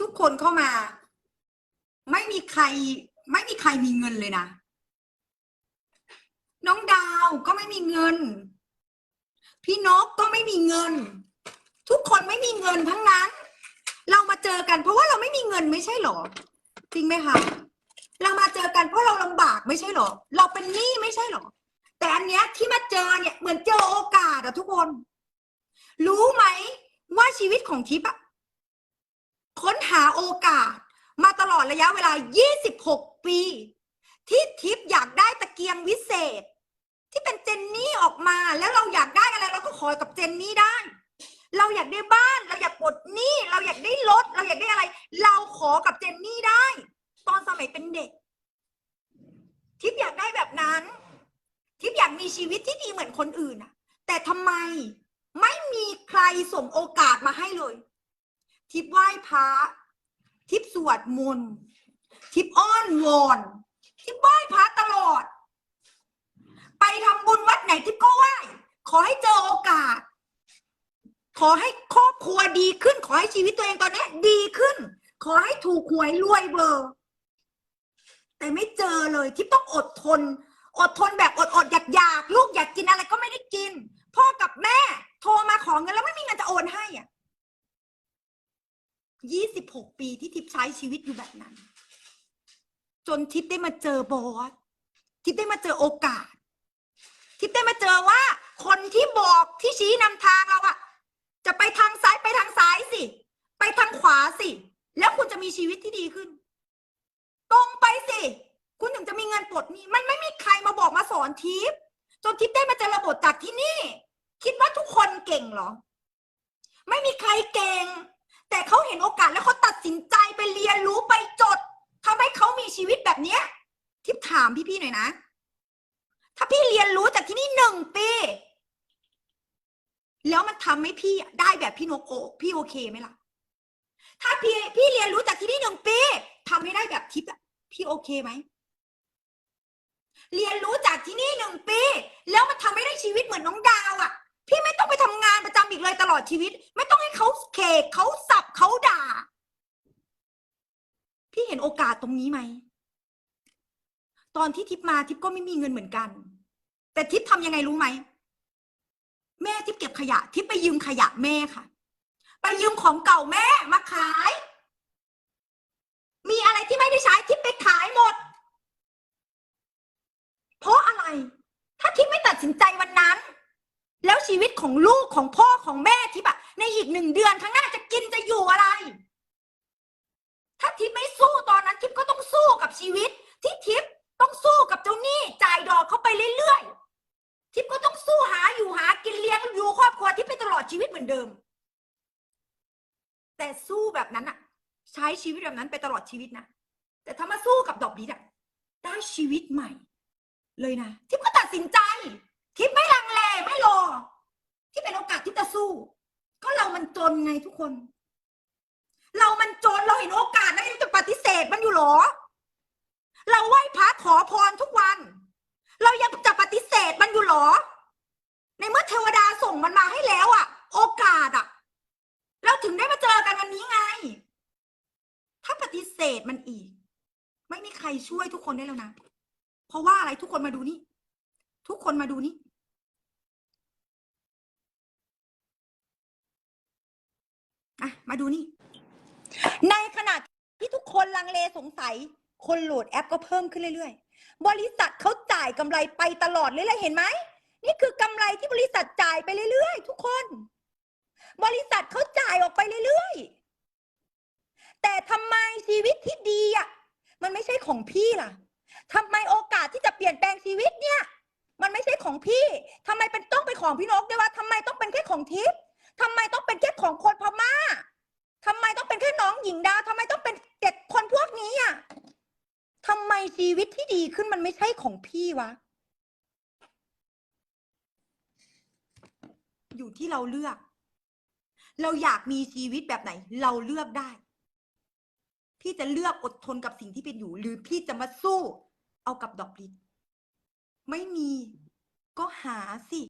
ทุกคนเข้ามา ไม่มีใคร ไม่มีใครมีเงินเลยนะ น้องดาวก็ไม่มีเงิน พี่นกก็ไม่มีเงิน ทุกคนไม่มีเงินทั้งนั้น เรามาเจอกัน เพราะว่าเราไม่มีเงินไม่ใช่หรอ จริงไหมคะเรามาเจอกันเพราะเราลำบากไม่ใช่หรอ เราเป็นหนี้ไม่ใช่หรอ แต่อันเนี้ยที่มาเจอเนี่ยเหมือนเจอโอกาสอะทุกคน รู้ไหมว่าชีวิตของทิพย์อะ หาโอกาส มาตลอดระยะเวลา 26 ปี ที่ทิพย์อยากได้ตะเกียงวิเศษ ที่เป็นเจนนี่ออกมาแล้วเราอยากได้อะไรเราก็ขอกับเจนนี่ได้ เราอยากได้บ้านเราอยากปลดหนี้เราอยากได้รถเราอยากได้อะไร เราขอกับเจนนี่ได้ ตอนสมัยเป็นเด็ก ทิพย์อยากได้แบบนั้น ทิพย์อยากมีชีวิตที่ดีเหมือนคนอื่นอะแต่ทำไมไม่มีใครส่งโอกาสมาให้เลยทิพย์ไหว้พระ ทิพสวดมนต์ทิพอ้อนวอนทิพไหว้พระตลอด ไปทำบุญวัดไหนทิพก็ไหว้ขอให้เจอโอกาส ขอให้ครอบครัวดีขึ้น ขอให้ชีวิตตัวเองตอนนี้ดีขึ้น ขอให้ถูกหวยรวยเบอร์ แต่ไม่เจอเลยที่ต้องอดทน อดทนแบบอดอดอยากอยากๆลูกอยากกินอะไรก็ไม่ได้กิน พ่อกับแม่ โทรมาขอเงินแล้วไม่มีเงินจะโอนให้อะยี่สิบหกปีที่ทิพย์ ใช้ชีวิตอยู่แบบนั้น จนทิพย์ได้มาเจอบอสทิพย์ได้มาเจอโอกาส ทิพย์ได้มาเจอว่า คนที่บอกที่ชี้นำทางเราอะจะไปทางซ้ายไปทางซ้ายสิ ไปทางขวาสิ แล้วคุณจะมีชีวิตที่ดีขึ้น ตรงไปสิ คุณถึงจะมีเงินปลดหนี้มันไม่มีใครมาบอกมาสอนทิปจนทิปได้มาเจอระบบจากที่นี่ คิดว่าทุกคนเก่งหรอ ไม่มีใครเก่ง แต่เขาเห็นโอกาสแล้วเขาตัดสินใจไปเรียนรู้ไปจดทำให้เขามีชีวิต แบบเนี้ยทิปถามพี่ๆหน่อยนะ ถ้าพี่เรียนรู้จากที่นี่หนึ่งปี แล้วมันทำให้พี่ได้แบบพี่นกโอพี่โอเคไหมล่ะ ถ้าพี่พี่เรียนรู้จากที่นี่หนึ่งปีทำให้ได้แบบทิปพี่โอเคไหมเรียนรู้จากที่นี่หนึ่งปี แล้วมันทำให้ได้ชีวิตเหมือนน้องดาวอะพี่ไม่ต้องไปทำงานประจำอีกเลยตลอดชีวิต ไม่ต้องให้เขาเคเขาสับเขาด่า พี่เห็นโอกาสตรงนี้ไหม ตอนที่ทิปมาทิปก็ไม่มีเงินเหมือนกัน แต่ทิปทำยังไงรู้ไหมแม่ทิปเก็บขยะ ทิปไปยืมขยะแม่ค่ะ ไปยืมของเก่าแม่มาขาย มีอะไรที่ไม่ได้ใช้ทิปไปขายหมด เพราะอะไร ถ้าทิปไม่ตัดสินใจวันนั้น แล้วชีวิตของลูกของพ่อของแม่ทิปอะในอีกหนึ่งเดือนข้างหน้าจะกินจะอยู่อะไร ถ้าทิปไม่สู้ตอนนั้นทิปก็ต้องสู้กับชีวิต อดชีวิตเหมือนเดิม แต่สู้แบบนั้นอะใช้ชีวิตแบบนั้นไปตลอดชีวิตนะแต่ถ้ามาสู้กับดอกบิดอะได้ชีวิตใหม่ เลยนะทิปก็ตัดสินใจทิปไม่ลังเลไม่รอที่เป็นโอกาสที่จะสู้ ก็เรามันจนไงทุกคน เรามันจนเราเห็นโอกาสแล้วยังจะปฏิเสธมันอยู่หรอ เราไหว้พระขอพรทุกวัน เรายังจะปฏิเสธมันอยู่หรอ ในเมื่อเทวดาส่งมันมาให้แล้วอะโอกาสอะเราถึงได้มาเจอกันวันนี้ไง ถ้ เสธมันอีก ไม่มีใครช่วยทุกคนได้แล้วนะ เพราะว่าอะไรทุกคนมาดูนี่ ทุกคนมาดูนี่ อะ มาดูนี่ ในขณะที่ทุกคนลังเลสงสัย คนโหลดแอปก็เพิ่มขึ้นเรื่อยๆ บริษัทเขาจ่ายกำไรไปตลอดเรื่อยๆเห็นไหม นี่คือกำไรที่บริษัทจ่ายไปเรื่อยๆ ทุกคน บริษัทเขาจ่ายออกไปเรื่อยๆ แต่ทำไมชีวิตที่ดีอะมันไม่ใช่ของพี่ล่ะทำไมโอกาสที่จะเปลี่ยนแปลงชีวิตเนี่ย มันไม่ใช่ของพี่ทำไมเป็นต้องเป็นของพี่นกด้วยว่าทำไมต้องเป็นแค่ของทิพย์ทำไมต้องเป็นแค่ของคนพม่าทำไมต้องเป็นแค่น้องหญิงดาวทำไมต้องเป็นเด็กคนพวกนี้อะทำไมชีวิตที่ดีขึ้นมันไม่ใช่ของพี่วะ อยู่ที่เราเลือก เราอยากมีชีวิตแบบไหน เราเลือกได้ พี่จะเลือกอดทนกับสิ่งที่เป็นอยู่ หรือพี่จะมาสู้เอากับดอกลิดไม่มีก็หาสิ